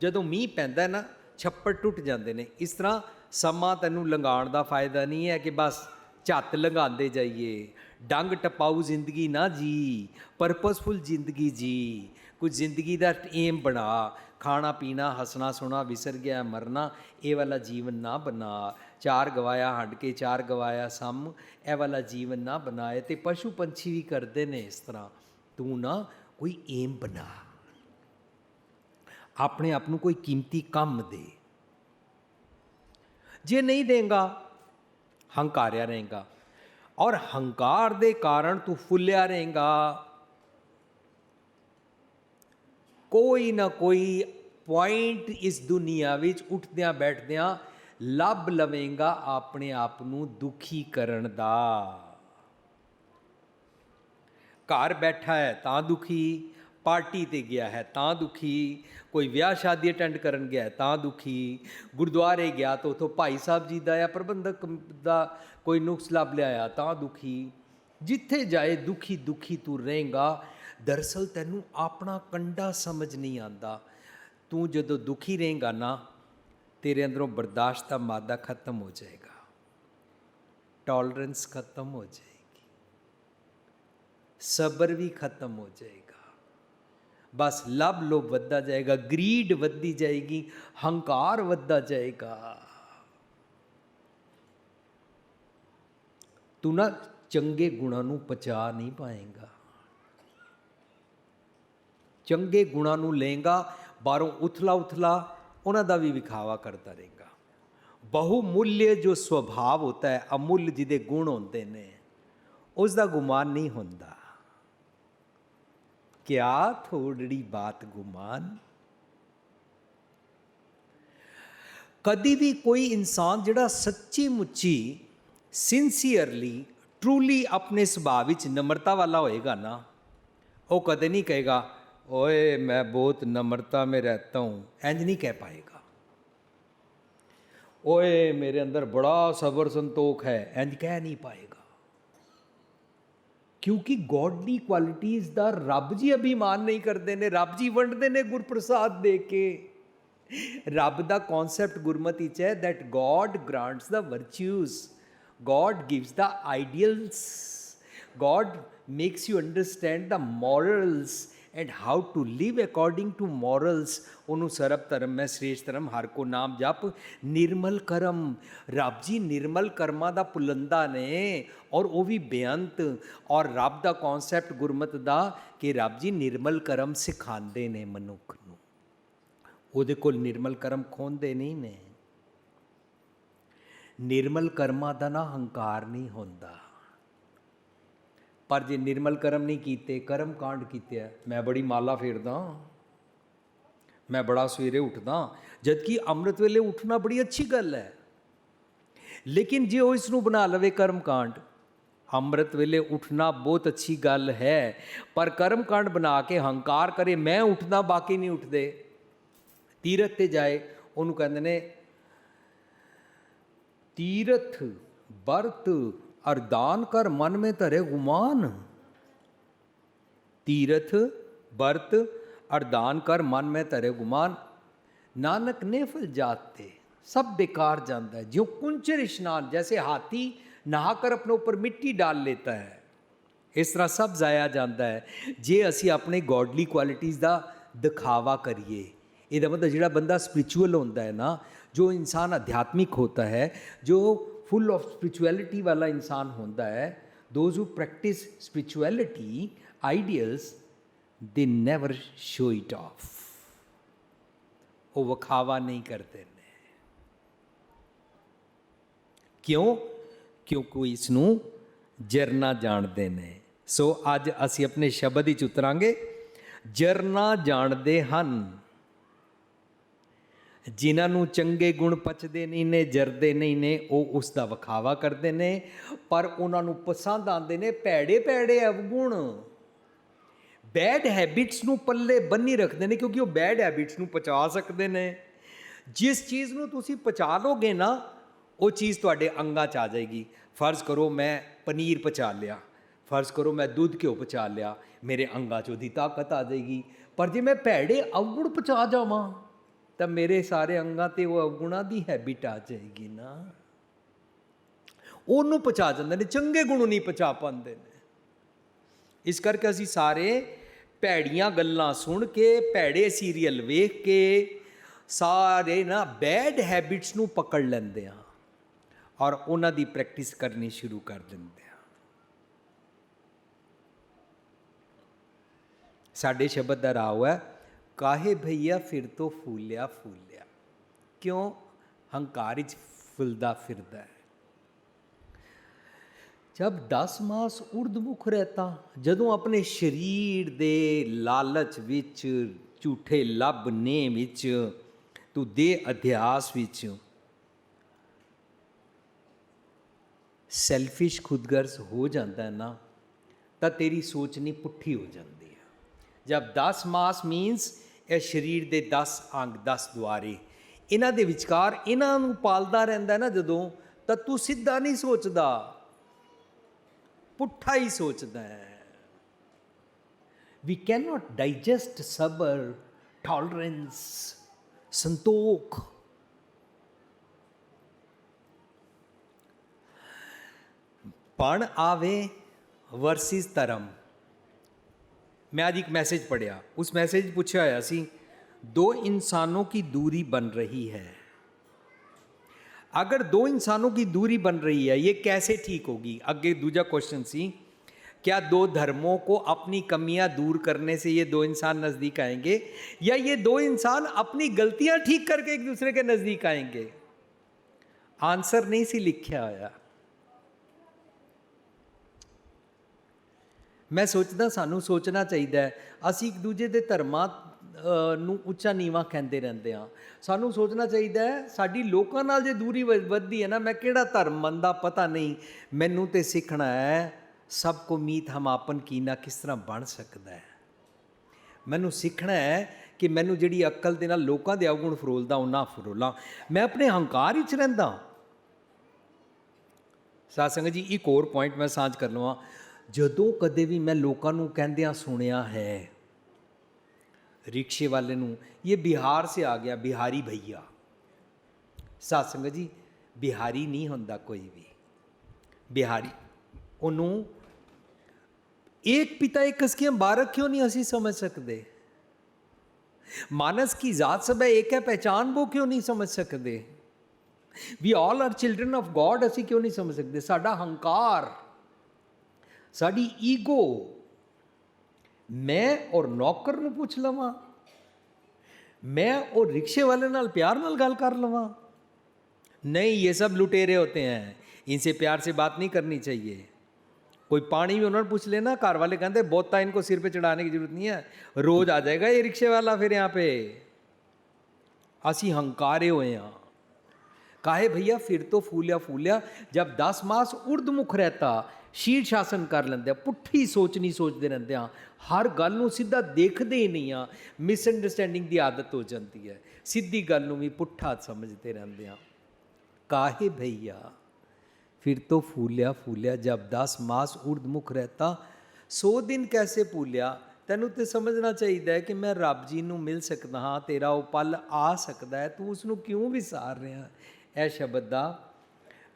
ਜਦੋਂ ਮੀਂਹ ਪੈਂਦਾ ਨਾ, ਛੱਪੜ ਟੁੱਟ ਜਾਂਦੇ ਨੇ। ਇਸ ਤਰ੍ਹਾਂ ਸਮਾਂ ਤੈਨੂੰ ਲੰਘਾਉਣ ਦਾ ਫਾਇਦਾ ਨਹੀਂ ਹੈ ਕਿ ਬਸ ਝੱਤ ਲੰਘਾਉਂਦੇ ਜਾਈਏ। ਡੰਗ ਟਪਾਊ ਜ਼ਿੰਦਗੀ ਨਾ ਜੀ ਪਰਪਸਫੁਲ ਜ਼ਿੰਦਗੀ ਜੀ। ਕੋਈ ਜ਼ਿੰਦਗੀ ਦਾ ਏਮ ਬਣਾ ਖਾਣਾ ਪੀਣਾ ਹੱਸਣਾ ਸੋਣਾ ਵਿਸਰ ਗਿਆ ਮਰਨਾ ਇਹ ਵਾਲਾ ਜੀਵਨ ਨਾ ਬਣਾ ਚਾਰ ਗਵਾਇਆ ਹੱਡ ਕੇ ਚਾਰ ਗਵਾਇਆ ਸਮ ਇਹ ਵਾਲਾ ਜੀਵਨ ਨਾ ਬਣਾਏ ਤੇ ਪਸ਼ੂ ਪੰਛੀ ਵੀ ਕਰਦੇ ਨੇ ਇਸ ਤਰ੍ਹਾਂ ਤੂੰ ਨਾ ਕੋਈ ਏਮ ਬਣਾ ਆਪਣੇ ਆਪ ਨੂੰ ਕੋਈ ਕੀਮਤੀ ਕੰਮ ਦੇ ਜੇ ਨਹੀਂ ਦੇਗਾ ਹੰਕਾਰਿਆ ਰਹੇਗਾ ਔਰ ਹੰਕਾਰ ਦੇ ਕਾਰਨ ਤੂੰ ਫੁੱਲਿਆ ਰਹੇਗਾ ਕੋਈ ਨਾ ਕੋਈ ਪੁਆਇੰਟ ਇਸ ਦੁਨੀਆ ਵਿੱਚ ਉੱਠਦਿਆਂ ਬੈਠਦਿਆਂ ਲੱਭ ਲਵੇਂਗਾ ਆਪਣੇ ਆਪ ਨੂੰ ਦੁਖੀ ਕਰਨ ਦਾ। ਘਰ ਬੈਠਾ ਹੈ ਤਾਂ ਦੁਖੀ, ਪਾਰਟੀ ਤੇ ਗਿਆ ਹੈ ਤਾਂ ਦੁਖੀ, ਕੋਈ ਵਿਆਹ ਸ਼ਾਦੀ ਅਟੈਂਡ ਕਰਨ ਗਿਆ ਤਾਂ ਦੁਖੀ, ਗੁਰਦੁਆਰੇ ਗਿਆ ਤਾਂ ਉਥੋਂ ਭਾਈ ਸਾਹਿਬ ਜੀ ਦਾ ਜਾਂ ਪ੍ਰਬੰਧਕ ਦਾ ਕੋਈ ਨੁਕਸ ਲੱਭ ਲਿਆਇਆ ਤਾਂ ਦੁਖੀ। ਜਿੱਥੇ ਜਾਏ ਦੁਖੀ ਦੁਖੀ ਤੂੰ ਰਹੇਗਾ ਦਰਸਲ ਤੈਨੂੰ ਆਪਣਾ ਕੰਡਾ ਸਮਝ ਨਹੀਂ ਆਂਦਾ ਤੂੰ ਜਦੋਂ ਦੁਖੀ ਰਹੇਗਾ ਨਾ, ਤੇਰੇ ਅੰਦਰੋਂ ਬਰਦਾਸ਼ਤ ਦਾ ਮਾਦਾ ਖਤਮ ਹੋ ਜਾਏਗਾ। ਟੋਲਰੈਂਸ ਖਤਮ ਹੋ ਜਾਏਗੀ। ਸਬਰ ਵੀ ਖਤਮ ਹੋ ਜਾਏਗਾ। ਬਸ ਲਬ ਲੋਭ ਵੱਧਦਾ ਜਾਏਗਾ, ਗਰੀਡ ਵੱਧਦੀ ਜਾਏਗੀ, ਹੰਕਾਰ ਵੱਧਦਾ ਜਾਏਗਾ। ਤੂੰ ਨਾ ਚੰਗੇ ਗੁਣਾਂ ਨੂੰ ਪਚਾ ਨਹੀਂ ਪਾਏਗਾ। ਚੰਗੇ ਗੁਣਾਂ ਨੂੰ ਲਏਗਾ, ਬਾਹਰੋਂ ਉਥਲਾ ਉਥਲਾ ਉਹਨਾਂ ਦਾ ਵੀ ਵਿਖਾਵਾ ਕਰਦਾ ਰਹੇਗਾ। ਬਹੁ ਮੁੱਲ ਜੋ ਸੁਭਾਵ ਹੁੰਦਾ ਹੈ, ਅਮੁੱਲ ਜਿਹਦੇ ਗੁਣ ਹੁੰਦੇ ਨੇ ਉਸ ਦਾ ਗੁਮਾਨ ਨਹੀਂ ਹੁੰਦਾ। ਕਿਆ ਥੋੜੀ ਬਾਤ ਗੁਮਾਨ? ਕਦੀ ਵੀ ਕੋਈ ਇਨਸਾਨ ਜਿਹੜਾ ਸੱਚੀ ਮੁੱਚੀ ਸਿੰਸੀਅਰਲੀ ਟਰੂਲੀ ਆਪਣੇ ਸੁਭਾਅ ਵਿੱਚ ਨਮਰਤਾ ਵਾਲਾ ਹੋਏਗਾ ਨਾ, ਉਹ ਕਦੇ ਨਹੀਂ ਕਹੇਗਾ ਓਏ ਮੈਂ ਬਹੁਤ ਨਮਰਤਾ में रहता हूं ਇੰਜ ਨਹੀਂ ਕਹਿ ਪਾਏਗਾ ਓਏ ਮੇਰੇ ਅੰਦਰ ਬੜਾ ਸਬਰ ਸੰਤੋਖ ਹੈ ਇੰਜ ਕਹਿ ਨਹੀਂ ਪਾਏਗਾ ਕਿਉਂਕਿ ਗੋਡਲੀ ਕੁਆਲਿਟੀਜ਼ ਦਾ ਰੱਬ ਜੀ ਅਭਿਮਾਨ ਨਹੀਂ ਕਰਦੇ ਨੇ ਰੱਬ ਜੀ ਵੰਡਦੇ ਨੇ ਗੁਰਪ੍ਰਸਾਦ ਦੇ ਕੇ ਰੱਬ ਦਾ ਕਨਸੈਪਟ ਗੁਰਮਤਿ ਚ ਹੈ that god grants the virtues god gives the ideals god makes you understand the morals and how to live according to morals ਉਹਨੂੰ ਸਰਬ ਧਰਮ ਮੈਂ ਸ੍ਰੇਸ਼ਟ ਧਰਮ ਹਰ ਕੋ ਨਾਮ ਜਪ ਨਿਰਮਲ ਕਰਮ ਰੱਬ ਜੀ ਨਿਰਮਲ ਕਰਮਾਂ ਦਾ ਪੁਲੰਦਾ ਨੇ ਔਰ ਉਹ ਵੀ ਬੇਅੰਤ ਔਰ ਰੱਬ ਦਾ ਕਨਸੈਪਟ ਗੁਰਮਤ ਦਾ ਕਿ ਰੱਬ ਜੀ ਨਿਰਮਲ ਕਰਮ ਸਿਖਾਉਂਦੇ ਨੇ ਮਨੁੱਖ ਨੂੰ ਉਹਦੇ ਕੋਲ ਨਿਰਮਲ ਕਰਮ ਖੋਂਦੇ ਨਹੀਂ ਨੇ ਨਿਰਮਲ ਕਰਮਾਂ ਦਾ ਨਾ ਹੰਕਾਰ ਨਹੀਂ ਹੁੰਦਾ ਪਰ ਜੇ ਨਿਰਮਲ ਕਰਮ ਨਹੀਂ ਕੀਤੇ, ਕਰਮ ਕਾਂਡ ਕੀਤੇ ਆ, ਮੈਂ ਬੜੀ ਮਾਲਾ ਫੇਰਦਾ ਮੈਂ ਬੜਾ ਸਵੇਰੇ ਉੱਠਦਾ ਜਦਕਿ ਅੰਮ੍ਰਿਤ ਵੇਲੇ ਉੱਠਣਾ ਬੜੀ ਅੱਛੀ ਗੱਲ ਹੈ। ਲੇਕਿਨ ਜੇ ਉਹ ਇਸ ਨੂੰ ਬਣਾ ਲਵੇ ਕਰਮ ਕਾਂਡ, ਅੰਮ੍ਰਿਤ ਵੇਲੇ ਉੱਠਣਾ ਬਹੁਤ ਅੱਛੀ ਗੱਲ ਹੈ। ਪਰ ਕਰਮ ਕਾਂਡ ਬਣਾ ਕੇ ਹੰਕਾਰ ਕਰੇ, ਮੈਂ ਉੱਠਦਾ, ਬਾਕੀ ਨਹੀਂ ਉੱਠਦੇ। ਤੀਰਥ ਤੇ ਜਾਏ, ਉਹਨੂੰ ਕਹਿੰਦੇ ਨੇ, ਤੀਰਥ ਵਰਤ ਅਰਦਾਨ ਕਰ ਮਨ ਮੇ ਧਰੇ ਗੁਮਾਨ ਤੀਰਥ ਵਰਤ ਅਰਦਾਨ ਕਰ ਮਨ ਮੇ ਧਰੇ ਗੁਮਾਨ ਨਾਨਕ ਨੇਫਲ ਜਾਤੇ सब बेकार जानता है जो कुंचर स्नान जैसे हाथी नहाकर अपने ऊपर मिट्टी डाल लेता है ਇਸ ਤਰ੍ਹਾਂ ਸਭ ਜ਼ਾਇਆ ਜਾਂਦਾ ਹੈ ਜੇ ਅਸੀਂ ਆਪਣੇ ਗੋਡਲੀ ਕੁਆਲਿਟੀਆਂ ਦਾ ਦਿਖਾਵਾ ਕਰੀਏ ਇਹਦਾ ਮਤਲਬ ਜਿਹੜਾ ਬੰਦਾ ਸਪਿਰਚੁਅਲ ਹੁੰਦਾ ਹੈ ਨਾ ਜੋ ਇਨਸਾਨ ਅਧਿਆਤਮਿਕ ਹੁੰਦਾ ਹੈ ਜੋ ਫੁੱਲ ਆਫ ਸਪਿਰਚੁਅਲਿਟੀ ਵਾਲਾ ਇਨਸਾਨ ਹੁੰਦਾ ਹੈ those who practice spirituality ideals ਦੇ ਨੈਵਰ ਸ਼ੋ ਇਟ ਆਫ ਉਹ ਵਿਖਾਵਾ ਨਹੀਂ ਕਰਦੇ ਨੇ ਕਿਉਂ ਕਿਉਂਕਿ ਇਸ ਨੂੰ ਜਰਨਾ ਜਾਣਦੇ ਨੇ ਸੋ ਅੱਜ ਅਸੀਂ ਆਪਣੇ ਸ਼ਬਦ ਵਿੱਚ ਉਤਰਾਂਗੇ ਜਰਨਾ ਜਾਣਦੇ ਹਨ ਜਿਨ੍ਹਾਂ ਨੂੰ ਚੰਗੇ ਗੁਣ ਪਚਦੇ ਨਹੀਂ ਨੇ, ਜਰਦੇ ਨਹੀਂ ਨੇ, ਉਹ ਉਸ ਦਾ ਵਿਖਾਵਾ ਕਰਦੇ ਨੇ, ਪਰ ਉਹਨਾਂ ਨੂੰ ਪਸੰਦ ਆਉਂਦੇ ਨੇ ਭੈੜੇ ਭੈੜੇ ਅਵਗੁਣ। ਬੈਡ ਹੈਬਿਟਸ ਨੂੰ ਪੱਲੇ ਬੰਨੀ ਰੱਖਦੇ ਨੇ ਕਿਉਂਕਿ ਉਹ ਬੈਡ ਹੈਬਿਟਸ ਨੂੰ ਪਚਾ ਸਕਦੇ ਨੇ। ਜਿਸ ਚੀਜ਼ ਨੂੰ ਤੁਸੀਂ ਪਚਾ ਲੋਗੇ ਨਾ, ਉਹ ਚੀਜ਼ ਤੁਹਾਡੇ ਅੰਗਾਂ 'ਚ ਆ ਜਾਏਗੀ। ਫਰਜ਼ ਕਰੋ ਮੈਂ ਪਨੀਰ ਪਚਾ ਲਿਆ। ਫਰਜ਼ ਕਰੋ ਮੈਂ ਦੁੱਧ ਘਿਓ ਪਚਾ ਲਿਆ। ਮੇਰੇ ਅੰਗਾਂ 'ਚ ਉਹਦੀ ਤਾਕਤ ਆ ਜਾਏਗੀ। ਪਰ ਜੇ ਮੈਂ ਭੈੜੇ ਅਵਗੁਣ ਪਚਾ ਜਾਵਾਂ ਤਾਂ ਮੇਰੇ ਸਾਰੇ ਅੰਗਾਂ ਤੇ ਉਹ ਅਵਗੁਣਾਂ ਦੀ ਹੈਬਿਟ ਆ ਜਾਏਗੀ ਨਾ। ਉਹਨੂੰ ਪਛਾ ਜਾਂਦੇ ਨੇ, ਚੰਗੇ ਗੁਣ ਨਹੀਂ ਪਛਾ ਪਾਉਂਦੇ ਨੇ। ਇਸ ਕਰਕੇ ਅਸੀਂ ਸਾਰੇ ਭੈੜੀਆਂ ਗੱਲਾਂ ਸੁਣ ਕੇ, ਭੈੜੇ ਸੀਰੀਅਲ ਵੇਖ ਕੇ ਸਾਰੇ ਨਾ ਬੈਡ ਹੈਬਿਟਸ ਨੂੰ ਪਕੜ ਲੈਂਦੇ ਆ ਔਰ ਉਹਨਾਂ ਦੀ ਪ੍ਰੈਕਟਿਸ ਕਰਨੀ ਸ਼ੁਰੂ ਕਰ ਦਿੰਦੇ ਆ ਸਾਡੇ ਸ਼ਬਦ ਦਾ ਰਾਵ ਹੈ ਕਾਹੇ ਭਈਆ ਫਿਰ ਤੋਂ ਫੂਲਿਆ ਫੂਲਿਆ? ਕਿਉਂ ਹੰਕਾਰ ਵਿੱਚ ਫੁੱਲਦਾ ਫਿਰਦਾ ਹੈ? ਜਦ 10 ਮਾਸ ਉਰਦਮੁਖ ਰਹਤਾ, ਜਦੋਂ ਆਪਣੇ ਸਰੀਰ ਦੇ ਲਾਲਚ ਵਿੱਚ, ਝੂਠੇ ਲੱਭ ਨੇ ਵਿੱਚ, ਤੂੰ ਦੇ ਅਧਿਆਸ ਵਿੱਚ ਸੈਲਫਿਸ਼ ਖੁਦਗਰਜ਼ ਹੋ ਜਾਂਦਾ ਨਾ, ਤਾਂ ਤੇਰੀ ਸੋਚ ਨਹੀਂ ਪੁੱਠੀ ਹੋ ਜਾਂਦੀ ਹੈ। ਜਦ 10 ਮਾਸ ਮੀਨਸ ਇਹ ਸਰੀਰ ਦੇ 10 ਅੰਗ 10 ਦੁਆਰੇ। ਇਹਨਾਂ ਦੇ ਵਿਚਕਾਰ ਇਹਨਾਂ ਨੂੰ ਪਾਲਦਾ ਰਹਿੰਦਾ ਨਾ ਜਦੋਂ, ਤਾਂ ਤੂੰ ਸਿੱਧਾ ਨਹੀਂ ਸੋਚਦਾ। ਪੁੱਠਾ ਹੀ ਸੋਚਦਾ ਹੈ। ਵੀ ਕੈਨ ਨਾਟ ਡਾਈਜੈਸਟ ਸਬਰ ਟੋਲਰੈਂਸ ਸੰਤੋਖ। ਪਣ ਆਵੇ ਵਰਸਿਸ ਧਰਮ। मैं आज एक मैसेज पढ़िया उस मैसेज पूछा होया सी, दो इंसानों की दूरी बन रही है। अगर दो इंसानों की दूरी बन रही है, ये कैसे ठीक होगी? आगे दूजा क्वेश्चन सी, क्या दो धर्मों को अपनी कमियाँ दूर करने से ये दो इंसान नज़दीक आएँगे? या ये दो इंसान अपनी गलतियाँ ठीक करके एक दूसरे के नज़दीक आएँगे? आंसर नहीं सी लिखा होया ਮੈਂ ਸੋਚਦਾ ਸਾਨੂੰ ਸੋਚਣਾ ਚਾਹੀਦਾ ਹੈ। ਅਸੀਂ ਇੱਕ ਦੂਜੇ ਦੇ ਧਰਮਾਂ ਨੂੰ ਉੱਚਾ ਨੀਵਾਂ ਕਹਿੰਦੇ ਰਹਿੰਦੇ ਹਾਂ। ਸਾਨੂੰ ਸੋਚਣਾ ਚਾਹੀਦਾ ਹੈ, ਸਾਡੀ ਲੋਕਾਂ ਨਾਲ ਜੇ ਦੂਰੀ ਵ- ਵੱਧਦੀ ਹੈ ਨਾ, ਮੈਂ ਕਿਹੜਾ ਧਰਮ ਮੰਨਦਾ ਪਤਾ ਨਹੀਂ। ਮੈਨੂੰ ਤੇ ਸਿੱਖਣਾ ਹੈ, ਸਭ ਕੋ ਮੀਤ ਹਮ ਆਪਨ ਕੀਨਾ ਕਿਸ ਤਰ੍ਹਾਂ ਬਣ ਸਕਦਾ ਹੈ। ਮੈਨੂੰ ਸਿੱਖਣਾ ਹੈ ਕਿ ਮੈਨੂੰ ਜਿਹੜੀ ਅਕਲ ਦੇ ਨਾਲ ਲੋਕਾਂ ਦੇ ਅਵਗੁਣ ਫਰੋਲਦਾ ਉਹਨਾਂ ਫਰੋਲਾਂ। ਮੈਂ ਆਪਣੇ ਹੰਕਾਰ ਵਿੱਚ ਰਹਿੰਦਾ ਸਾਧ ਸੰਗਤ ਜੀ, ਇੱਕ ਹੋਰ ਪੁਆਇੰਟ ਮੈਂ ਸਾਂਝ ਕਰ ਲਵਾਂ। ਜਦੋਂ ਕਦੇ ਵੀ ਮੈਂ ਲੋਕਾਂ ਨੂੰ ਕਹਿੰਦਿਆਂ ਸੁਣਿਆ ਹੈ ਰਿਕਸ਼ੇ ਵਾਲੇ ਨੂੰ ਇਹ ਬਿਹਾਰ ਸੇ ਆ ਗਿਆ ਬਿਹਾਰੀ ਭਈਆ ਸਾਧ ਸੰਗਤ ਜੀ ਬਿਹਾਰੀ ਨਹੀਂ ਹੁੰਦਾ ਕੋਈ ਵੀ ਬਿਹਾਰੀ ਉਹਨੂੰ एक पिता एक कसकी हम बारह क्यों नहीं असी समझ सकते मानस की जात सब है एक है पहचान वो क्यों नहीं समझ सकते we all are children of God असी क्यों नहीं समझ सकते साडा हंकार ਸਾਡੀ ਈਗੋ ਮੈਂ ਔਰ ਨੌਕਰ ਨੂੰ ਪੁੱਛ ਲਵਾਂ ਮੈਂ ਉਹ ਰਿਕਸ਼ੇ ਵਾਲੇ ਨਾਲ ਪਿਆਰ ਨਾਲ ਗੱਲ ਕਰ ਲਵਾਂ नहीं ये सब लुटेरे होते हैं इनसे प्यार से बात नहीं करनी चाहिए कोई पानी भी उन्होंने पूछ लेना कार वाले कहते बोता इनको सिर पे चढ़ाने की जरूरत नहीं है रोज आ जाएगा ये रिक्शे वाला फिर यहाँ पे ਅਸੀਂ ਹੰਕਾਰੇ ਹੋਏ ਹਾਂ ਕਾਹੇ ਭਈਆ ਫਿਰ ਤੋਂ ਫੂਲਿਆ ਫੂਲਿਆ ਜਬ 10 ਮਾਸ ਉਰਦਮੁਖ ਰਹਤਾ ਸ਼ੀਰ ਸ਼ਾਸਨ ਕਰ ਲੈਂਦੇ ਆ ਪੁੱਠੀ ਸੋਚ ਨਹੀਂ ਸੋਚਦੇ ਰਹਿੰਦੇ ਆ ਹਰ ਗੱਲ ਨੂੰ ਸਿੱਧਾ ਦੇਖਦੇ ਹੀ ਨਹੀਂ ਆ ਮਿਸ ਅੰਡਰਸਟੈਂਡਿੰਗ ਦੀ ਆਦਤ ਹੋ ਜਾਂਦੀ ਹੈ ਸਿੱਧੀ ਗੱਲ ਨੂੰ ਵੀ ਪੁੱਠਾ ਸਮਝਦੇ ਰਹਿੰਦੇ ਆ काहे भैया फिर तो फूलिया फूलिया जब दस मास उर्दमुख रहता सौ दिन कैसे फूलिया ਤੈਨੂੰ ਤੇ ਸਮਝਣਾ ਚਾਹੀਦਾ ਹੈ ਕਿ ਮੈਂ ਰੱਬ ਜੀ ਨੂੰ ਮਿਲ ਸਕਦਾ ਹਾਂ ਤੇਰਾ ਉਹ ਪਲ ਆ ਸਕਦਾ ਹੈ ਤੂੰ ਉਸ ਨੂੰ ਕਿਉਂ ਵਿਸਾਰ ਰਿਹਾ ਇਹ ਸ਼ਬਦ ਦਾ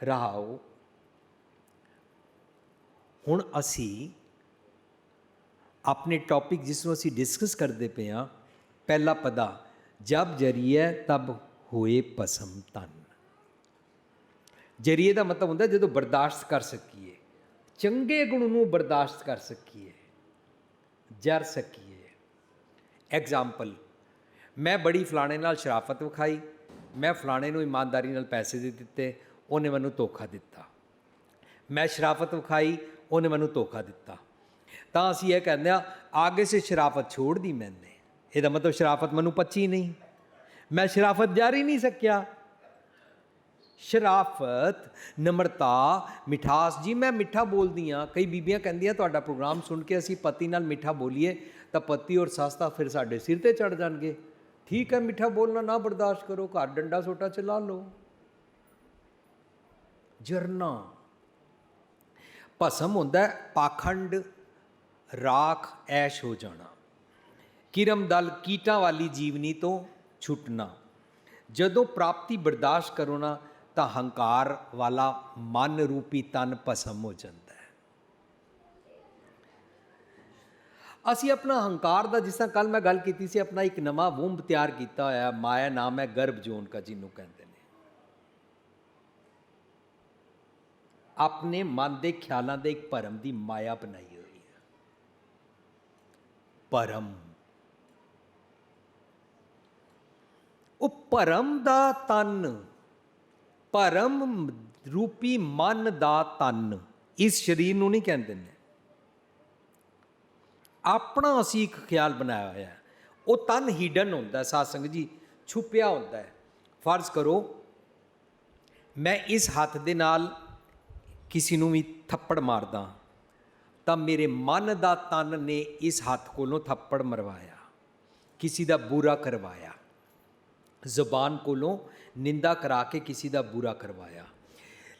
ਰਹਾਓ। ਹੁਣ ਅਸੀਂ ਆਪਣੇ ਟੌਪਿਕ ਜਿਸ ਨੂੰ ਅਸੀਂ ਡਿਸਕਸ ਕਰਦੇ ਪਏ ਹਾਂ, ਪਹਿਲਾ ਪਦਾ, ਜਬ ਜਰੀਏ ਤਬ ਹੋਏ ਪਸਮ ਤਨ। ਜਰੀਏ ਦਾ ਮਤਲਬ ਹੁੰਦਾ ਜਦੋਂ ਬਰਦਾਸ਼ਤ ਕਰ ਸਕੀਏ, ਚੰਗੇ ਗੁਣ ਨੂੰ ਬਰਦਾਸ਼ਤ ਕਰ ਸਕੀਏ, ਜਰ ਸਕੀਏ। ਐਗਜ਼ਾਮਪਲ ਮੈਂ ਬੜੀ ਫਲਾਣੇ ਨਾਲ ਸ਼ਰਾਫਤ ਵਿਖਾਈ ਮੈਂ ਫਲਾਣੇ ਨੂੰ ਇਮਾਨਦਾਰੀ ਨਾਲ ਪੈਸੇ ਦੇ ਦਿੱਤੇ, ਉਹਨੇ ਮੈਨੂੰ ਧੋਖਾ ਦਿੱਤਾ। ਮੈਂ ਸ਼ਰਾਫਤ ਵਿਖਾਈ, ਉਹਨੇ ਮੈਨੂੰ ਧੋਖਾ ਦਿੱਤਾ। ਤਾਂ ਅਸੀਂ ਇਹ ਕਹਿੰਦੇ ਆ ਆਗੇ ਸੇ ਸ਼ਰਾਫਤ ਛੋੜ ਦੀ ਮੈਨੇ। ਇਹਦਾ ਮਤਲਬ ਸ਼ਰਾਫਤ ਮੈਨੂੰ ਪੱਚੀ ਨਹੀਂ। ਮੈਂ ਸ਼ਰਾਫਤ ਜਾਰੀ ਨਹੀਂ ਸਕਿਆ। ਸ਼ਰਾਫਤ, ਨਮਰਤਾ, ਮਿਠਾਸ। ਜੀ, ਮੈਂ ਮਿੱਠਾ ਬੋਲਦੀ ਆ ਕਈ ਬੀਬੀਆਂ ਕਹਿੰਦੀਆਂ, ਤੁਹਾਡਾ ਪ੍ਰੋਗਰਾਮ ਸੁਣ ਕੇ ਅਸੀਂ ਪਤੀ ਨਾਲ ਮਿੱਠਾ ਬੋਲੀਏ, ਤਾਂ ਪਤੀ ਔਰ ਸੱਸ ਤਾਂ ਫਿਰ ਸਾਡੇ ਸਿਰ ਤੇ ਚੜ ਜਾਣਗੇ। ਠੀਕ ਹੈ, ਮਿੱਠਾ ਬੋਲਣਾ ਨਾ ਬਰਦਾਸ਼ਤ ਕਰੋ, ਘਰ ਡੰਡਾ ਸੋਟਾ ਚਲਾ ਲਓ। ਜਰਨਾ। ਭਸਮ ਹੁੰਦਾ ਪਾਖੰਡ ਰਾਖ ਐਸ਼ ਹੋ ਜਾਣਾ। ਕਿਰਮ ਦਲ ਕੀਟਾਂ ਵਾਲੀ ਜੀਵਨੀ ਤੋਂ ਛੁੱਟਣਾ। ਜਦੋਂ ਪ੍ਰਾਪਤੀ ਬਰਦਾਸ਼ਤ ਕਰੋ ਨਾ, ਤਾਂ ਹੰਕਾਰ ਵਾਲਾ ਮਨ ਰੂਪੀ ਤਨ ਭਸਮ ਹੋ ਜਾਂਦਾ ਹੈ ਅਸੀਂ ਆਪਣਾ ਹੰਕਾਰ ਦਾ, ਜਿਸ ਤਰ੍ਹਾਂ ਕੱਲ ਮੈਂ ਗੱਲ ਕੀਤੀ ਸੀ, ਆਪਣਾ ਇੱਕ ਨਵਾਂ ਵੁੰਬ ਤਿਆਰ ਕੀਤਾ ਹੋਇਆ ਮਾਇਆ ਨਾਮ ਹੈ ਗਰਭ ਜੋਨ ਕਾ ਜਿਹਨੂੰ ਕਹਿੰਦੇ ਨੇ। ਆਪਣੇ ਮਨ ਦੇ ਖਿਆਲਾਂ ਦੇ ਇੱਕ ਭਰਮ ਦੀ ਮਾਇਆ ਬਣਾਈ ਹੋਈ ਹੈ। ਭਰਮ। ਉਹ ਭਰਮ ਦਾ ਤਨ, ਭਰਮ ਰੂਪੀ ਮਨ ਦਾ ਤਨ, ਇਸ ਸਰੀਰ ਨੂੰ ਨਹੀਂ ਕਹਿੰਦੇ ਨੇ। ਆਪਣਾ ਅਸੀਂ ਇੱਕ ਖਿਆਲ ਬਣਾਇਆ ਹੋਇਆ ਹੈ। ਉਹ ਤਨ ਹਿਡਨ ਹੁੰਦਾ ਹੈ, ਸਾਧ ਸੰਗਤ ਜੀ ਛੁਪਿਆ ਹੁੰਦਾ ਹੈ। ਫਰਜ਼ ਕਰੋ ਮੈਂ ਇਸ ਹੱਥ ਦੇ ਨਾਲ ਕਿਸੇ ਨੂੰ ਵੀ ਥੱਪੜ ਮਾਰਦਾ ਤਾਂ ਮੇਰੇ ਮਨ ਦਾ ਤਨ ਨੇ ਇਸ ਹੱਥ ਕੋਲੋਂ ਥੱਪੜ ਮਰਵਾਇਆ ਕਿਸੇ ਦਾ ਬੁਰਾ ਕਰਵਾਇਆ ਜ਼ੁਬਾਨ ਕੋਲੋਂ ਨਿੰਦਾ ਕਰਾ ਕੇ ਕਿਸੇ ਦਾ ਬੁਰਾ ਕਰਵਾਇਆ।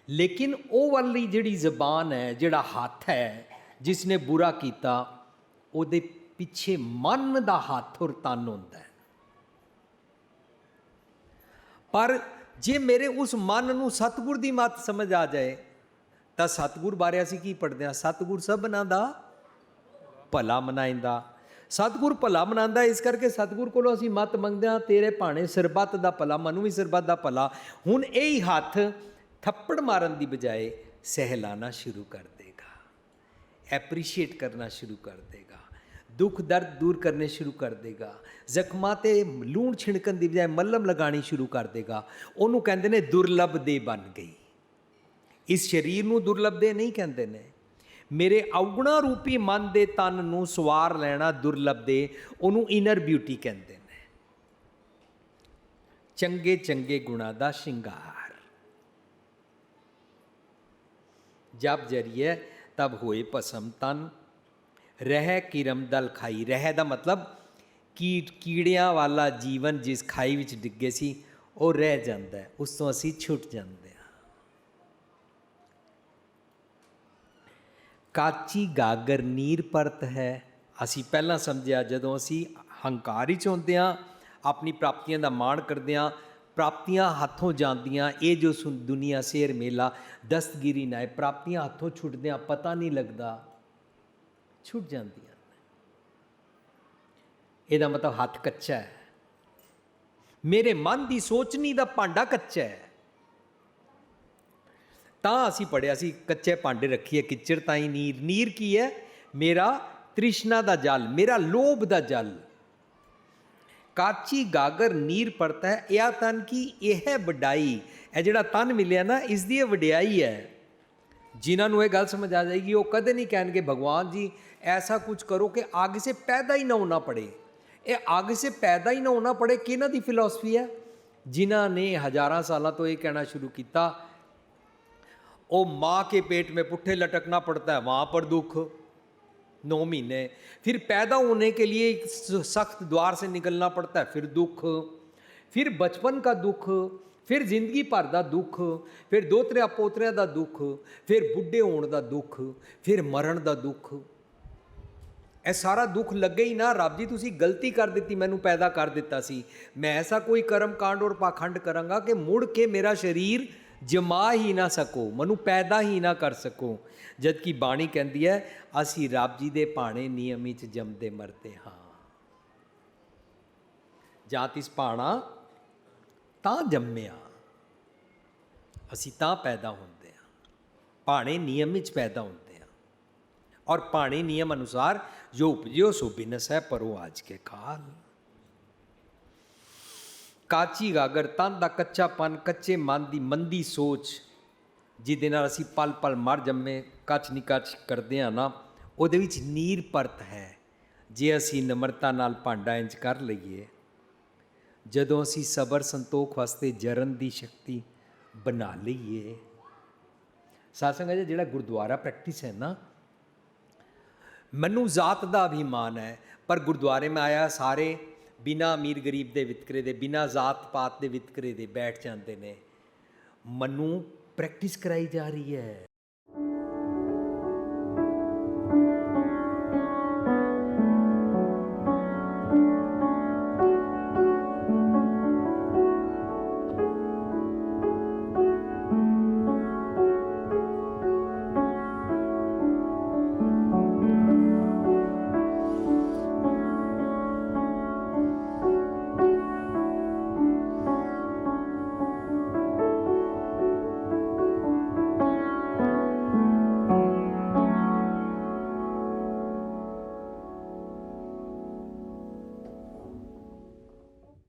ਲੇਕਿਨ ਉਹ ਵਾਲੀ ਜਿਹੜੀ ਜ਼ਬਾਨ ਹੈ ਜਿਹੜਾ ਹੱਥ ਹੈ ਜਿਸ ਨੇ ਬੁਰਾ ਕੀਤਾ ਉਹਦੇ ਪਿੱਛੇ ਮਨ ਦਾ ਹੱਥ ਔਰ ਤਨ ਹੁੰਦਾ ਹੈ। ਪਰ ਜੇ ਮੇਰੇ ਉਸ ਮਨ ਨੂੰ ਸਤਿਗੁਰ ਦੀ ਮੱਤ ਸਮਝ ਆ ਜਾਏ, ਤਾਂ ਸਤਿਗੁਰ ਬਾਰੇ ਅਸੀਂ ਕੀ ਪੜ੍ਹਦੇ ਹਾਂ? ਸਤਿਗੁਰ ਸਭਨਾਂ ਦਾ ਭਲਾ ਮਨਾਇੰਦਾ। ਸਤਿਗੁਰ ਭਲਾ ਮਨਾਉਂਦਾ, ਇਸ ਕਰਕੇ ਸਤਿਗੁਰ ਕੋਲੋਂ ਅਸੀਂ ਮਤ ਮੰਗਦੇ ਹਾਂ, ਤੇਰੇ ਭਾਣੇ ਸਰਬੱਤ ਦਾ ਭਲਾ, ਮਨੂੰ ਵੀ ਸਰਬੱਤ ਦਾ ਭਲਾ। ਹੁਣ ਇਹ ਹੀ ਹੱਥ ਥੱਪੜ ਮਾਰਨ ਦੀ ਬਜਾਏ ਸਹਿਲਾਣਾ ਸ਼ੁਰੂ ਕਰ ਐਪਰੀਸ਼ੀਏਟ ਕਰਨਾ ਸ਼ੁਰੂ ਕਰ ਦੇਗਾ ਦੁੱਖ ਦਰਦ ਦੂਰ ਕਰਨੇ ਸ਼ੁਰੂ ਕਰ ਦੇਗਾ ਜ਼ਖਮਾਂ ਤੇ ਲੂਣ ਛਿਣਕਣ ਦੀ ਬਜਾਏ ਮੱਲਮ ਲਗਾਣੀ ਸ਼ੁਰੂ ਕਰ ਦੇਗਾ ਉਹਨੂੰ ਕਹਿੰਦੇ ਨੇ ਦੁਰਲਭ ਦੇ ਬਣ ਗਈ ਇਸ ਸਰੀਰ ਨੂੰ ਦੁਰਲਭ ਦੇ ਨਹੀਂ ਕਹਿੰਦੇ ਨੇ ਮੇਰੇ ਔਗਣਾ ਰੂਪੀ ਮਨ ਦੇ ਤਨ ਨੂੰ ਸਵਾਰ ਲੈਣਾ ਦੁਰਲਭ ਦੇ ਉਹਨੂੰ ਇਨਰ ਬਿਊਟੀ ਕਹਿੰਦੇ ਨੇ ਚੰਗੇ ਚੰਗੇ ਗੁਣਾ ਦਾ ਸ਼ਿੰਗਾਰ ਜਪ ਜਰੀਏ ਤਬ ਹੋਏ ਭਸਮ ਤਨ। ਰਹਿ ਕਿਰਮ ਦਲ ਖਾਈ। ਰਹਿ ਦਾ ਮਤਲਬ ਕੀਟ ਕੀੜਿਆਂ ਵਾਲਾ ਜੀਵਨ ਜਿਸ ਖਾਈ ਵਿੱਚ ਡਿੱਗੇ ਸੀ, ਉਹ ਰਹਿ ਜਾਂਦਾ ਹੈ। ਉਸ ਤੋਂ ਅਸੀਂ ਛੁੱਟ ਜਾਂਦੇ ਹਾਂ। ਕਾਚੀ ਗਾਗਰ ਨੀਰ ਪਰਤ ਹੈ। ਅਸੀਂ ਪਹਿਲਾਂ ਸਮਝਿਆ, ਜਦੋਂ ਅਸੀਂ ਹੰਕਾਰ ਵਿੱਚ ਹੁੰਦੇ ਹਾਂ, ਆਪਣੀ ਪ੍ਰਾਪਤੀਆਂ ਦਾ ਮਾਣ ਕਰਦੇ ਹਾਂ ਪ੍ਰਾਪਤੀਆਂ ਹੱਥੋਂ ਜਾਂਦੀਆਂ, ਇਹ ਜੋ ਦੁਨੀਆ ਸੇਰ ਮੇਲਾ, ਦਸਤਗਿਰੀ ਨਾ ਹੈ ਪ੍ਰਾਪਤੀਆਂ ਹੱਥੋਂ ਛੁੱਟਦਿਆਂ ਪਤਾ ਨਹੀਂ ਲੱਗਦਾ, ਛੁੱਟ ਜਾਂਦੀਆਂ ਇਹਦਾ ਮਤਲਬ ਹੱਥ ਕੱਚਾ ਹੈ। ਮੇਰੇ ਮਨ ਦੀ ਸੋਚਣੀ ਦਾ ਭਾਂਡਾ ਕੱਚਾ ਹੈ। ਤਾਂ ਅਸੀਂ ਪੜਿਆ ਸੀ, ਕੱਚੇ ਭਾਂਡੇ ਰੱਖੀਏ, ਕਿਚੜ ਤਾਈ ਨੀਰ। ਨੀਰ ਕੀ ਹੈ? ਮੇਰਾ ਤ੍ਰਿਸ਼ਨਾ ਦਾ ਜਲ, ਮੇਰਾ ਲੋਭ ਦਾ ਜਲ। ਕਾਚੀ ਗਾਗਰ ਨੀਰ ਪੜਤਾ ਹੈ ਇਹ ਤਨ ਕੀ ਇਹ ਹੈ ਵਡਾਈ। ਇਹ ਜਿਹੜਾ ਤਨ ਮਿਲਿਆ ਨਾ, ਇਸ ਦੀ ਇਹ ਵਡਿਆਈ ਹੈ। ਜਿਨ੍ਹਾਂ ਨੂੰ ਇਹ ਗੱਲ ਸਮਝ ਆ ਜਾਏਗੀ, ਉਹ ਕਦੇ ਨਹੀਂ ਕਹਿਣਗੇ, ਭਗਵਾਨ ਜੀ, ਐਸਾ ਕੁਝ ਕਰੋ ਕਿ ਅੱਗ ਸੇ ਪੈਦਾ ਹੀ ਨਾ ਹੋਣਾ ਪੜੇ। ਇਹ ਅੱਗ ਸੇ ਪੈਦਾ ਹੀ ਨਾ ਹੋਣਾ ਪੜੇ, ਕਿਹਨਾਂ ਦੀ ਫਿਲਾਸਫੀ ਹੈ? ਜਿਨ੍ਹਾਂ ਨੇ ਹਜ਼ਾਰਾਂ ਸਾਲਾਂ ਤੋਂ ਇਹ ਕਹਿਣਾ ਸ਼ੁਰੂ ਕੀਤਾ, ਉਹ ਮਾਂ ਕੇ ਪੇਟ ਮੇ ਪੁੱਠੇ ਲਟਕਣਾ ਪੜਤਾ ਹੈ ਵਹਾਂ ਪਰ ਦੁੱਖ। नौ महीने फिर पैदा होने के लिए एक सख्त द्वार से निकलना पड़ता है फिर दुख फिर बचपन का दुख ਫਿਰ ਜ਼ਿੰਦਗੀ ਭਰ ਦਾ ਦੁੱਖ ਫਿਰ ਦੋਤਰਿਆਂ ਪੋਤਰਿਆਂ ਦਾ ਦੁੱਖ ਫਿਰ ਬੁੱਢੇ ਹੋਣ ਦਾ ਦੁੱਖ ਫਿਰ ਮਰਨ ਦਾ ਦੁੱਖ ਇਹ ਸਾਰਾ ਦੁੱਖ ਲੱਗੇ ਹੀ ਨਾ ਰੱਬ ਜੀ ਤੁਸੀਂ ਗਲਤੀ ਕਰ ਦਿੱਤੀ ਮੈਨੂੰ ਪੈਦਾ ਕਰ ਦਿੱਤਾ ਸੀ ਮੈਂ ਐਸਾ ਕੋਈ ਕਰਮ ਕਾਂਡ ਔਰ ਪਾਖੰਡ ਕਰਾਂਗਾ ਕਿ ਮੁੜ ਕੇ ਮੇਰਾ ਸਰੀਰ ਜਮਾ ਹੀ ਨਾ ਸਕੋ, ਮਨੂੰ ਪੈਦਾ ਹੀ ਨਾ ਕਰ ਸਕੋ। ਜਦ ਕਿ ਬਾਣੀ ਕਹਿੰਦੀ ਹੈ, ਅਸੀਂ ਰੱਬ ਜੀ ਦੇ ਭਾਣੇ ਨਿਯਮ ਵਿੱਚ ਜੰਮਦੇ ਮਰਦੇ ਹਾਂ। ਜਾਂ ਤਿਸ ਭਾਣਾ ਤਾਂ ਜੰਮਿਆ, ਅਸੀਂ ਤਾਂ ਪੈਦਾ ਹੁੰਦੇ ਹਾਂ। ਭਾਣੇ ਨਿਯਮ ਵਿੱਚ ਪੈਦਾ ਹੁੰਦੇ ਹਾਂ। ਔਰ ਭਾਣੇ ਨਿਯਮ ਅਨੁਸਾਰ ਜੋ ਉਪਜਿਓ ਸੋ ਬਿਨਸ ਹੈ ਪਰੋ ਆਜ ਕੇ ਕਾਲ। ਕਾਚੀ ਗਾਗਰ, ਤਨ ਦਾ ਕੱਚਾਪਨ ਕੱਚੇ ਮਨ ਦੀ ਮੰਦੀ ਸੋਚ, ਜਿਹਦੇ ਨਾਲ ਅਸੀਂ ਪਲ ਪਲ ਮਰ ਜੰਮੇ, ਕੱਚ ਨਿਕਚ ਕਰਦੇ ਆ ਨਾ, ਉਹਦੇ ਵਿੱਚ ਨੀਰ ਪਰਤ ਹੈ। ਜੇ ਅਸੀਂ ਨਮਰਤਾ ਨਾਲ ਭਾਂਡਾ ਇੰਜ ਕਰ ਲਈਏ, ਜਦੋਂ ਅਸੀਂ ਸਬਰ ਸੰਤੋਖ ਵਾਸਤੇ ਜਰਨ ਦੀ ਸ਼ਕਤੀ ਬਣਾ ਲਈਏ। ਸਾਸੰਗ ਜੀ, ਜਿਹੜਾ ਗੁਰਦੁਆਰਾ ਪ੍ਰੈਕਟਿਸ ਹੈ ਨਾ, ਮੈਨੂੰ ਜ਼ਾਤ ਦਾ ਅਭਿਮਾਨ ਹੈ, ਪਰ ਗੁਰਦੁਆਰੇ ਮੈਂ ਆਇਆ, ਸਾਰੇ ਬਿਨਾ ਅਮੀਰ ਗਰੀਬ ਦੇ ਵਿਤਕਰੇ ਦੇ, ਬਿਨਾ ਜ਼ਾਤ ਪਾਤ ਦੇ ਵਿਤਕਰੇ ਦੇ ਬੈਠ ਜਾਂਦੇ ਨੇ। ਮੈਨੂੰ ਪ੍ਰੈਕਟਿਸ ਕਰਾਈ ਜਾ ਰਹੀ ਹੈ।